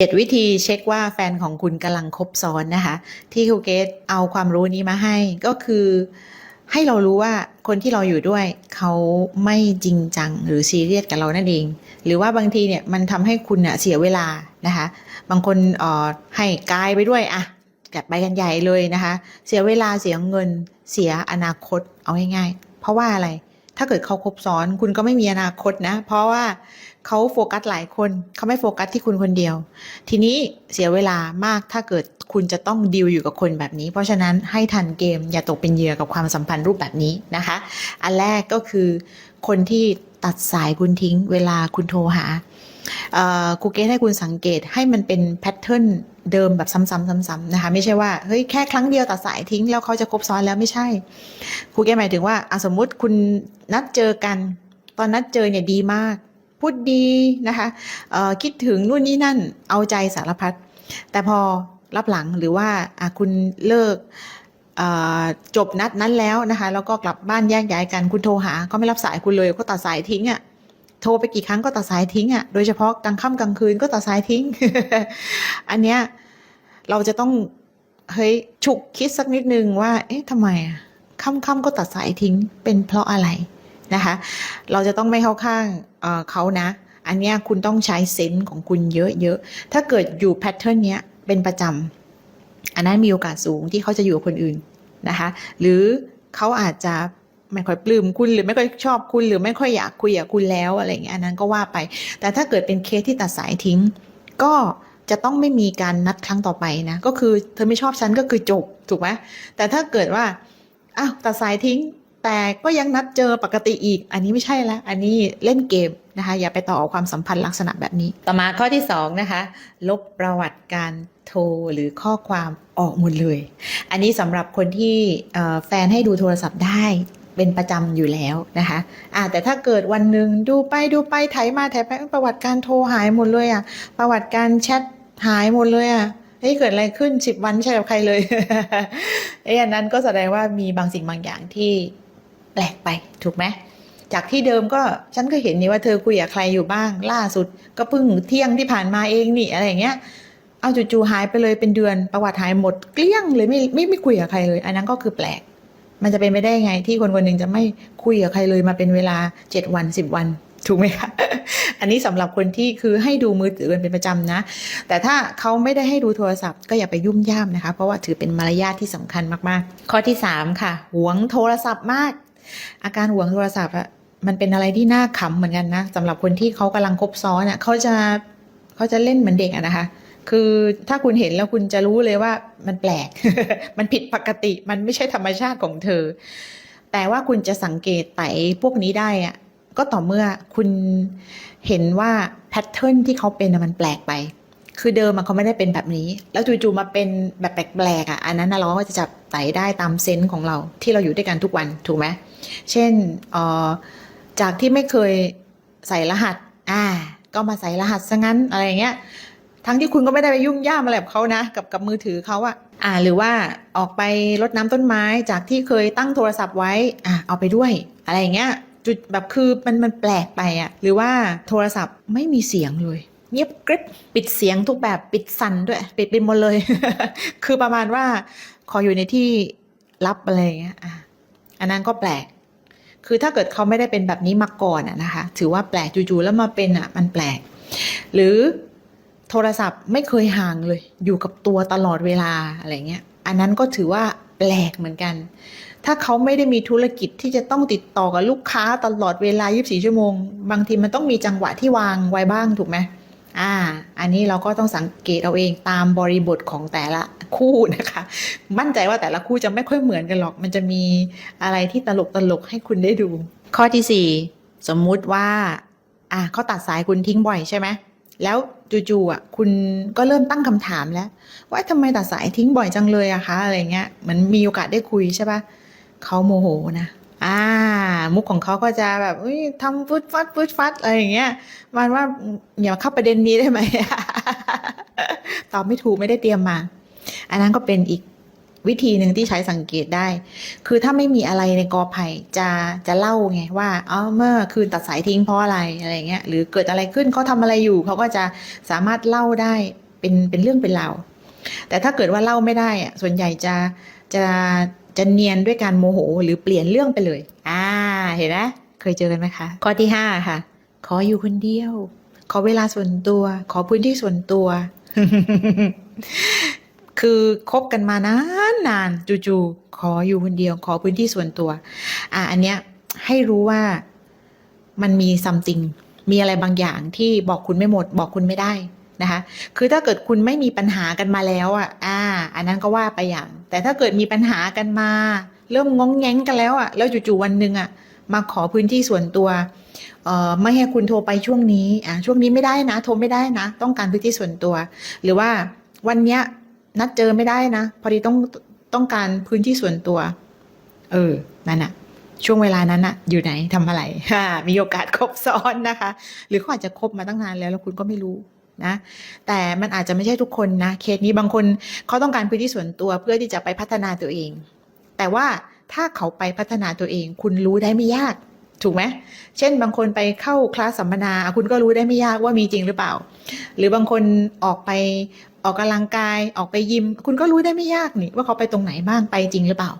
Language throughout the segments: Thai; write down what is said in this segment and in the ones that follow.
เจ็ดวิธีเช็คว่าแฟนของคุณกำลังคบซ้อนนะคะ ที่ครูเกตเอาความรู้นี้มาให้ก็คือให้เรารู้ว่าคนที่เราอยู่ด้วยเขาไม่จริงจังหรือซีเรียสกับเรานั่นเอง หรือว่าบางทีเนี่ยมันทำให้คุณเน่ะเสียเวลานะคะ บางคนเอ่อให้กายไปด้วยอะจัดไปกันใหญ่เลยนะคะ เสียเวลาเสียเงินเสียอนาคตเอาง่ายๆ เพราะว่าอะไร ถ้าเกิดเขาคบซ้อนคุณก็ไม่มีอนาคตนะ เพราะว่าเขาโฟกัสหลายคนเขาไม่โฟกัสที่คุณคนเดียว ทีนี้เสียเวลามากถ้าเกิดคุณจะต้องดีลอยู่กับคนแบบนี้ เพราะฉะนั้นให้ทันเกมอย่าตกเป็นเหยื่อกับความสัมพันธ์รูปแบบนี้นะคะ อันแรกก็คือคนที่ตัดสายคุณทิ้ง เวลาคุณโทรหา เอ่อครูเกตให้คุณสังเกตให้มันเป็นแพทเทิร์นเดิมแบบซ้ำๆๆนะคะ ไม่ใช่ว่าเฮ้ยแค่ครั้งเดียวตัดสายทิ้งแล้วเขาจะคบซ้อนแล้วไม่ใช่ครูเกตหมายถึงว่าอสมมุติคุณนัดเจอกัน ตอนนัดเจอเนี่ยดีมาก พูดดีนะคะคิดถึงนู่นนี่นั่นเอาใจสารพัดแต่พอรับหลังหรือว่าคุณเลิกจบนัดนั้นแล้วนะคะ แล้วก็กลับบ้านแยกย้ายกันคุณโทรหา ก็ไม่รับสายคุณเลยก็ตัดสายทิ้งอะ่ะ โทรไปกี่ครั้งก็ตัดสายทิ้งอะ่ะ โดยเฉพาะกลางค่ำกลางคืนก็ตัดสายทิ้ง อันเนี้ยเราจะต้องเฮ้ยฉุกคิดสักนิดนึงว่า เอ๊ะทำไมอะค่ำๆก็ตัดสายทิ้งเป็นเพราะอะไรนะคะ เราจะต้องไม่เข้าข้างเอ่อเขานะ อันเนี้ยคุณต้องใช้เซนส์ของคุณเยอะๆ ถ้าเกิดอยู่แพทเทิร์นเนี้ยเป็นประจำอันนั้นมีโอกาสสูงที่เขาจะอยู่กับคนอื่นนะคะ หรือเขาอาจจะ ไม่ค่อยปลื้มคุณหรือไม่ค่อยชอบคุณหรือไม่ค่อยอยากคุยกับคุณแล้วอะไรอย่างเงี้ยอันนั้นก็ว่าไป แต่ถ้าเกิดเป็นเคสที่ตัดสายทิ้ง ก็จะต้องไม่มีการนัดครั้งต่อไปนะ ก็คือเธอไม่ชอบฉันก็คือจบถูกไหมแต่ถ้าเกิดว่าอ้าวตัดสายทิ้ง แต่ก็ยังนัดเจอปกติอีก อันนี้ไม่ใช่แล้วอันนี้เล่นเกมนะคะ อย่าไปต่อความสัมพันธ์ลักษณะแบบนี้ ต่อมาข้อที่สองนะคะ ลบประวัติการโทรหรือข้อความออกหมดเลย อันนี้สำหรับคนที่แฟนให้ดูโทรศัพท์ได้ เป็นประจำอยู่แล้วนะคะอ่าแต่ถ้าเกิดวันหนึ่งดูไปดูไปไถมาไถไปประวัติการโทรหายหมดเลยอะประวัติการแชทหายหมดเลยอะเฮ้ยเกิดอะไรขึ้นสิบวันใช่กับใครเลยเอ้ยอันนั้นก็แสดงว่ามีบางสิ่งบางอย่างที่แปลกไปถูกไหมจากที่เดิมก็ฉันก็เห็นนี่ว่าเธอคุยกับใครอยู่บ้าง ล่าสุด ก็เพิ่งเที่ยงที่ผ่านมาเองนี่อะไรอย่างเงี้ยเอาจู่ๆหายไปเลยเป็นเดือนประวัติหายหมดเกลี้ยงเลยไม่ไม่ไม่คุยกับใครเลย อันนั้นก็คือแปลก มันจะเป็นไปได้ไงที่คนคนหนึ่งจะไม่คุยกับใครเลยมาเป็นเวลาเจ็ดวันสิบวันถูกไหมคะ อันนี้สำหรับคนที่คือให้ดูมือถือกันเป็นประจำนะ แต่ถ้าเขาไม่ได้ให้ดูโทรศัพท์ก็อย่าไปยุ่มย่ามนะคะ เพราะว่าถือเป็นมารยาทที่สำคัญมากๆ ข้อที่3ค่ะ หวงโทรศัพท์มาก อาการหวงโทรศัพท์อะมันเป็นอะไรที่น่าขำเหมือนกันนะสำหรับคนที่เขากำลังคบซ้อนอะเขาจะเขาจะเล่นเหมือนเด็กอะนะคะ คือถ้าคุณเห็นแล้วคุณจะรู้เลยว่ามันแปลก มันผิดปกติมันไม่ใช่ธรรมชาติของเธอ แต่ว่าคุณจะสังเกตไตพวกนี้ได้อะก็ต่อเมื่อคุณเห็นว่าแพทเทิร์นที่เขาเป็นมันแปลกไป คือเดิมเขาไม่ได้เป็นแบบนี้ แล้วจู่ๆมาเป็นแบบแปลกๆอะอันนั้นน่ะเราก็จะจับไตได้ตามเซนส์ของเราที่เราอยู่ด้วยกันทุกวันถูกไหมเช่นเอ่อจากที่ไม่เคยใส่รหัส อ่า ก็มาใส่รหัสซะงั้นอะไรอย่างเงี้ย ทั้งที่คุณก็ไม่ได้ไปยุ่งย่ามอะไรกับเขานะ กับกับมือถือเขาอะอ่า หรือว่าออกไปรดน้ำต้นไม้จากที่เคยตั้งโทรศัพท์ไว้อ่าเอาไปด้วย อะไรอย่างเงี้ยจุดแบบคือมันมันแปลกไปอะหรือว่าโทรศัพท์ไม่มีเสียงเลย เงียบกริบปิดเสียงทุกแบบปิดสั่นด้วย ปิดไปหมดเลย คือประมาณว่า ขออยู่ในที่ลับอะไรอย่างเงี้ยอะอันนั้นก็แปลก คือถ้าเกิดเขาไม่ได้เป็นแบบนี้มาก่อนอะนะคะ ถือว่าแปลกจู่ๆแล้วมาเป็นอะมันแปลก หรือ โทรศัพท์ไม่เคยห่างเลย อยู่กับตัวตลอดเวลาอะไรเงี้ย อันนั้นก็ถือว่าแปลกเหมือนกัน ถ้าเขาไม่ได้มีธุรกิจที่จะต้องติดต่อกับลูกค้าตลอดเวลา 24 ชั่วโมง บางทีมันต้องมีจังหวะที่วางไว้บ้างถูกไหมอ่า อันนี้เราก็ต้องสังเกตเอาเองตามบริบทของแต่ละคู่นะคะ มั่นใจว่าแต่ละคู่จะไม่ค่อยเหมือนกันหรอก มันจะมีอะไรที่ตลกตลกๆให้คุณได้ดู ข้อที่สี่สมมุติว่า อ่าเขาตัดสายคุณทิ้งบ่อยใช่ไหม แล้วจู่ๆอะคุณก็เริ่มตั้งคำถามแล้ว ว่าทำไมตัดสายทิ้งบ่อยจังเลยอะคะอะไรเงี้ยเหมือนมีโอกาสได้คุยใช่ปะเขาโมโหนะอ่า มุกของเขาก็จะแบบทำฟุดฟัดฟุดฟัดอะไรอย่างเงี้ยมันว่าอย่าเข้าประเด็นนี้ได้ไหมตอบไม่ถูกไม่ได้เตรียมมา อันนั้นก็เป็นอีก วิธีหนึ่งที่ใช้สังเกตได้ คือถ้าไม่มีอะไรในกอไผ่จะจะเล่าไงว่าอ๋อเมื่อคืนตัดสายทิ้งเพราะอะไรอะไรเงี้ยหรือเกิดอะไรขึ้นเขาทำอะไรอยู่เขาก็จะสามารถเล่าได้เป็นเป็นเรื่องเป็นราวแต่ถ้าเกิดว่าเล่าไม่ได้อะส่วนใหญ่จะจะจะเนียนด้วยการโมโห หรือเปลี่ยนเรื่องไปเลย อ่า เห็นไหมเคยเจอกันไหมคะ ข้อที่ห้าค่ะ ขออยู่คนเดียว ขอเวลาส่วนตัว ขอพื้นที่ส่วนตัว คือคบกันมานานนานจู่ๆขออยู่คนเดียว ขอพื้นที่ส่วนตัว อะอันเนี้ยให้รู้ว่ามันมี something มีอะไรบางอย่างที่บอกคุณไม่หมด บอกคุณไม่ได้นะคะ คือถ้าเกิดคุณไม่มีปัญหากันมาแล้วอะ อ่า อันนั้นก็ว่าไปอย่าง แต่ถ้าเกิดมีปัญหากันมา เริ่มงงแงงกันแล้วอะ แล้วจู่ๆวันหนึ่งอะ มาขอพื้นที่ส่วนตัว เอ่อ ไม่ให้คุณโทรไปช่วงนี้ อ่าช่วงนี้ไม่ได้นะ โทรไม่ได้นะ ต้องการพื้นที่ส่วนตัว หรือว่าวันเนี้ย นัดเจอไม่ได้นะ พอดีต้องต้องการพื้นที่ส่วนตัว เออ นั่นอะช่วงเวลานั้นอะอยู่ไหนทำอะไรมีโอกาสครบซ้อนนะคะ หรือเขาอาจจะคบมาตั้งนานแล้วแล้วคุณก็ไม่รู้นะ แต่มันอาจจะไม่ใช่ทุกคนนะเคสนี้บางคนเขาต้องการพื้นที่ส่วนตัวเพื่อที่จะไปพัฒนาตัวเอง แต่ว่าถ้าเขาไปพัฒนาตัวเอง คุณรู้ได้ไม่ยาก ถูกไหมเช่น บางคนไปเข้าคลาสสัมมนา คุณก็รู้ได้ไม่ยากว่ามีจริงหรือเปล่า หรือบางคนออกไป ออกกำลังกายออกไปยิม คุณก็รู้ได้ไม่ยากนี่ว่าเขาไปตรงไหนบ้างไปจริงหรือเปล่า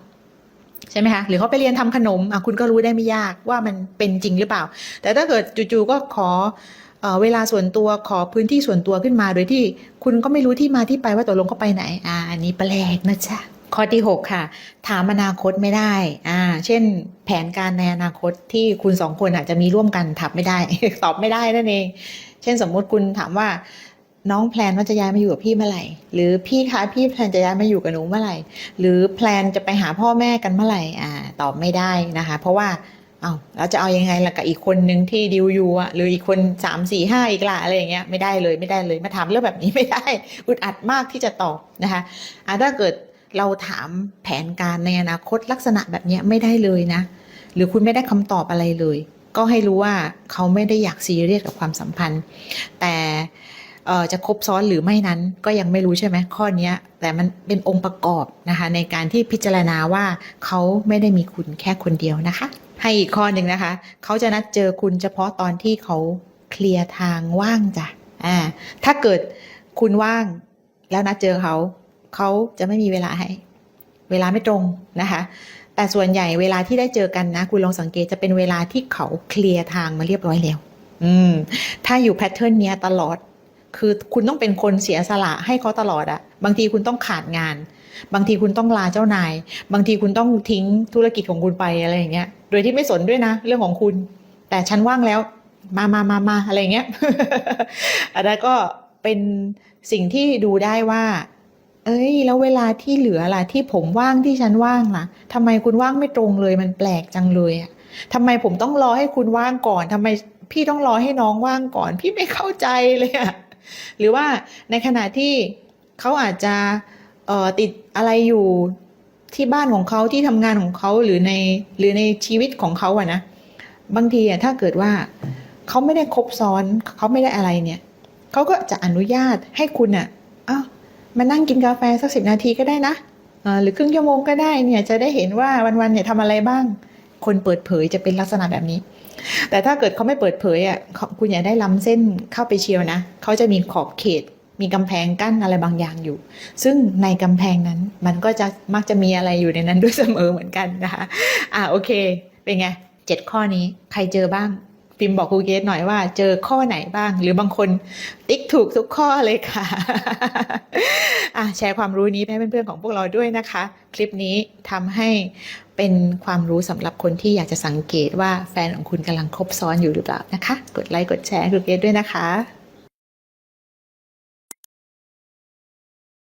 ใช่ไหมคะหรือเขาไปเรียนทำขนมอะคุณก็รู้ได้ไม่ยากว่ามันเป็นจริงหรือเปล่า แต่ถ้าเกิดจู่ๆก็ขอเวลาส่วนตัวขอพื้นที่ส่วนตัวขึ้นมา โดยที่คุณก็ไม่รู้ที่มาที่ไปว่าตกลงเขาไปไหนอ่าอันนี้แปลกนะจ๊ะข้อที่หกค่ะ ถามอนาคตไม่ได้อ่าเช่น แผนการในอนาคตที่คุณสองคนอาจจะมีร่วมกันถามไม่ได้ ตอบไม่ได้นั่นเอง เช่นสมมุติคุณถามว่า น้องแพลนว่าจะย้ายมาอยู่กับพี่เมื่อไหร่ หรือพี่คะพี่แพลนจะย้ายมาอยู่กับหนูเมื่อไหร่ หรือแพลนจะไปหาพ่อแม่กันเมื่อไหร่อ่าตอบไม่ได้นะคะ เพราะว่าเอาแล้วจะเอายังไงล่ะกับอีกคนนึงที่ดิวอยู่อะหรืออีกคนสามสี่ห้าอีกละอะไรอย่างเงี้ยไม่ได้เลยไม่ได้เลยมาถามเรื่องแบบนี้ไม่ได้อึดอัดมากที่จะตอบนะคะอ่าถ้าเกิดเราถามแผนการในอนาคตลักษณะแบบเนี้ยไม่ได้เลยนะ หรือคุณไม่ได้คำตอบอะไรเลย ก็ให้รู้ว่าเขาไม่ได้อยากซีเรียสกับความสัมพันธ์ แต่ จะครบซ้อนหรือไม่นั้นก็ยังไม่รู้ใช่ไหมข้อนี้แต่มันเป็นองค์ประกอบนะคะในการที่พิจารณาว่าเขาไม่ได้มีคุณแค่คนเดียวนะคะ ให้อีกข้อหนึ่งนะคะ เขาจะนัดเจอคุณเฉพาะตอนที่เขาเคลียร์ทางว่างจ้ะอ่าถ้าเกิดคุณว่างแล้วนัดเจอเขาเขาจะไม่มีเวลาให้ เวลาไม่ตรงนะคะแต่ส่วนใหญ่เวลาที่ได้เจอกันนะ คุณลองสังเกตจะเป็นเวลาที่เขาเคลียร์ทางมาเรียบร้อยแล้ว อืม ถ้าอยู่แพทเทิร์นเนี้ยตลอด คือคุณต้องเป็นคนเสียสละให้เขาตลอดอะบางทีคุณต้องขาดงาน บางทีคุณต้องลาเจ้านาย บางทีคุณต้องทิ้งธุรกิจของคุณไปอะไรอย่างเงี้ย โดยที่ไม่สนด้วยนะ เรื่องของคุณ แต่ฉันว่างแล้ว มามามามาอะไรเงี้ยอันนั้นก็เป็นสิ่งที่ดูได้ว่า เอ้ย แล้วเวลาที่เหลือล่ะที่ผมว่างที่ฉันว่างล่ะทำไมคุณว่างไม่ตรงเลยมันแปลกจังเลยอะทำไมผมต้องรอให้คุณว่างก่อนทำไมพี่ต้องรอให้น้องว่างก่อน พี่ไม่เข้าใจเลยอะ หรือว่าในขณะที่เขาอาจจะติดอะไรอยู่ที่บ้านของเขาที่ทำงานของเขาหรือในหรือในชีวิตของเขาอะนะบางทีอะถ้าเกิดว่าเขาไม่ได้ครบซ้อนเขาไม่ได้อะไรเนี่ยเขาก็จะอนุญาตให้คุณอะอ้าวมานั่งกินกาแฟสักสิบนาทีก็ได้นะหรือครึ่งชั่วโมงก็ได้เนี่ยจะได้เห็นว่าวันๆเนี่ยทำอะไรบ้าง คนเปิดเผยจะเป็นลักษณะแบบนี้ แต่ถ้าเกิดเขาไม่เปิดเผยอะคุณอย่าได้ล้ำเส้นเข้าไปเชียวนะเขาจะมีขอบเขต มีกำแพงกั้นอะไรบางอย่างอยู่ ซึ่งในกำแพงนั้นมันก็จะมักจะมีอะไรอยู่ในนั้นด้วยเสมอเหมือนกันนะคะ อ่าโอเค เป็นไงเจ็ดข้อนี้ใครเจอบ้าง พิมพ์บอกครูเกสหน่อยว่า เจอข้อไหนบ้าง หรือบางคนติ๊กถูกทุกข้อเลยค่ะะแชร์ความรู้นี้ให้เพื่อนๆของพวกเราด้วยนะคะ คลิปนี้ทำให้เป็นความรู้สำหรับคนที่อยากจะสังเกตว่าแฟนของคุณกำลังคบซ้อนอยู่หรือเปล่านะคะ กดไลค์กดแชร์ครูเกสด้วยนะคะ